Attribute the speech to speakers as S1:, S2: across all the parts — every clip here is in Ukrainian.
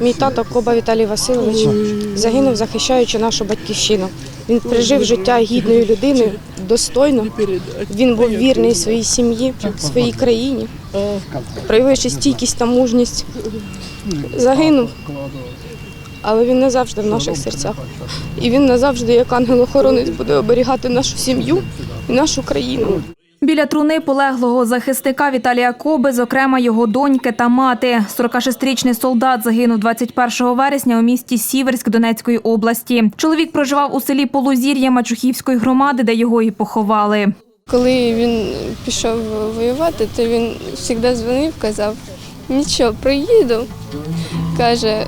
S1: Мій тато Коба Віталій Васильович загинув, захищаючи нашу батьківщину. Він прожив життя гідною людиною, достойно. Він був вірний своїй сім'ї, своїй країні, проявивши стійкість та мужність. Загинув, але він назавжди в наших серцях. І він назавжди, як ангел-охоронець, буде оберігати нашу сім'ю і нашу країну.
S2: Біля труни полеглого захисника Віталія Коби, зокрема його доньки та мати. 46-річний солдат загинув 21 вересня у місті Сіверськ Донецької області. Чоловік проживав у селі Полузір'я Мачухівської громади, де його і поховали.
S1: Коли він пішов воювати, то він завжди дзвонив, казав, нічого, приїду. Каже,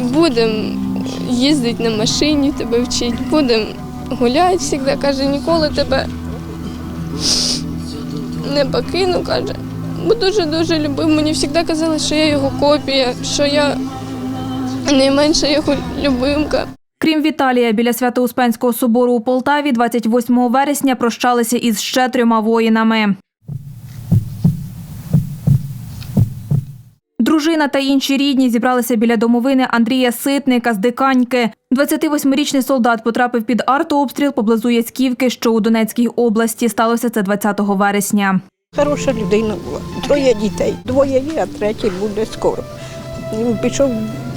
S1: будемо їздити на машині, тебе вчити, будемо гуляти завжди. Каже, ніколи тебе не покину, каже. Бо дуже-дуже любив. Мені завжди казали, що я його копія, що я найменша його любимка.
S2: Крім Віталія, біля Свято-Успенського собору у Полтаві 28 вересня прощалися із ще трьома воїнами. Дружина та інші рідні зібралися біля домовини Андрія Ситника з Диканьки. 28-річний солдат потрапив під артобстріл поблизу Яськівки, що у Донецькій області. Сталося це 20 вересня.
S3: Хороша людина була. Троє дітей. Двоє є, а третій буде скоро. Він пішов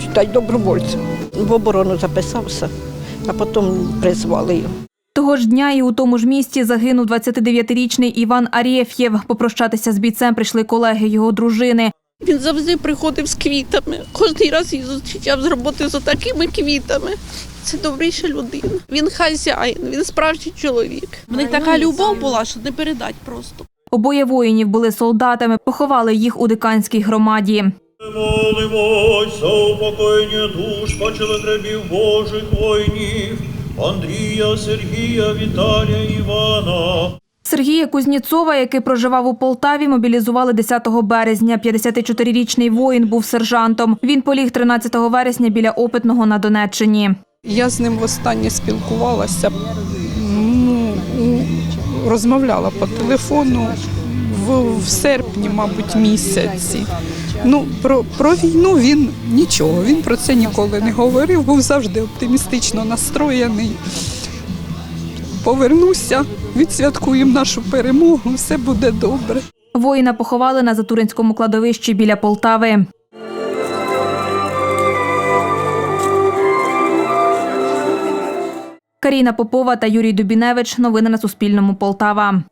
S3: читай добровольцем. В оборону записався, а потім призвали його.
S2: Того ж дня і у тому ж місті загинув 29-річний Іван Арєф'єв. Попрощатися з бійцем прийшли колеги його дружини.
S4: Він завжди приходив з квітами. Кожний раз їх зустрічав з роботи з такими квітами. Це добріша людина. Він хазяїн, він справжній чоловік. В них така любов була, що не передать просто.
S2: Обоє воїнів були солдатами, поховали їх у диканській громаді.
S5: Молимось за упокоєння душ почелетребів Божих воїнів, Андрія, Сергія, Віталія, Івана.
S2: Сергія Кузніцова, який проживав у Полтаві, мобілізували 10 березня. 54-річний воїн був сержантом. Він поліг 13 вересня біля опитного на Донеччині.
S6: Я з ним востаннє спілкувалася, ну, розмовляла по телефону в, серпні, мабуть, місяці. Ну, про, про війну він нічого, він про це ніколи не говорив, був завжди оптимістично настроєний. Повернуся, відсвяткуємо нашу перемогу, все буде добре.
S2: Воїна поховали на Затуринському кладовищі біля Полтави. Каріна Попова та Юрій Дубіневич. Новини на Суспільному. Полтава.